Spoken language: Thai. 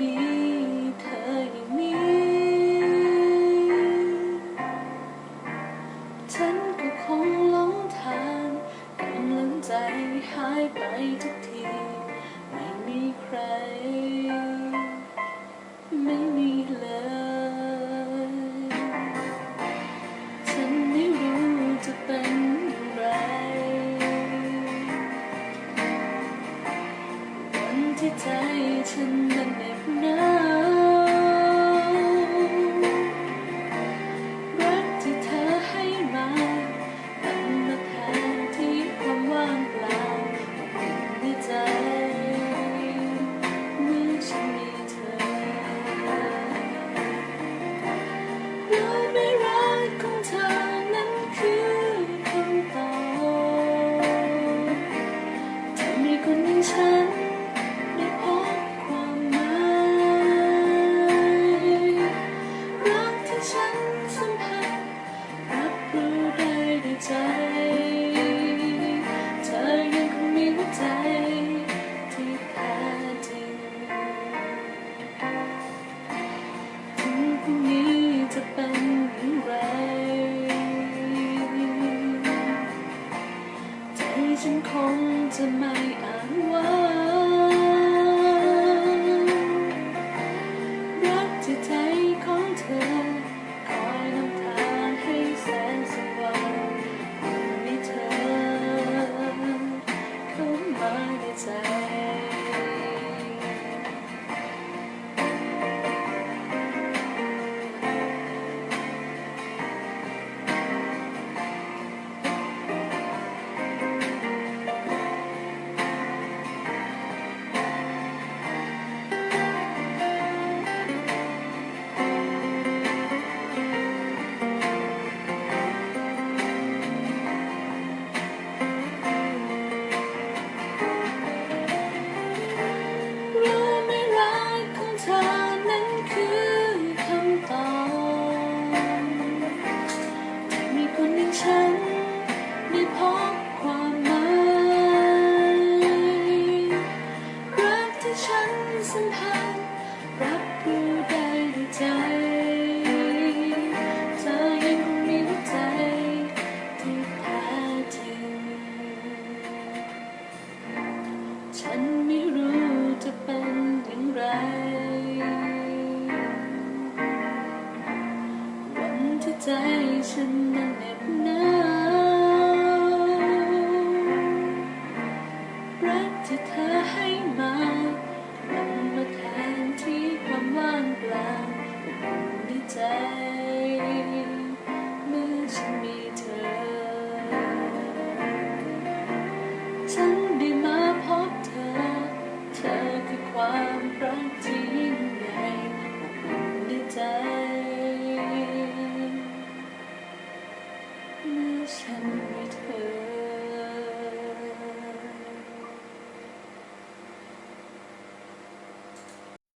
เธออย่างนี้ฉันก็คงหลงทางกำลังใจหายไปทุกที ไม่มีใคร ใจฉันนั้นแบบนั้น time. เธอยังคงมีหัวใจที่แท้จริงฉันไม่รู้จะเป็นอย่างไร วันที่ใจฉันนั้นเหน็บหนาวรักเธอให้มา ลงมาแทนที่ความว่างเปล่า ใจ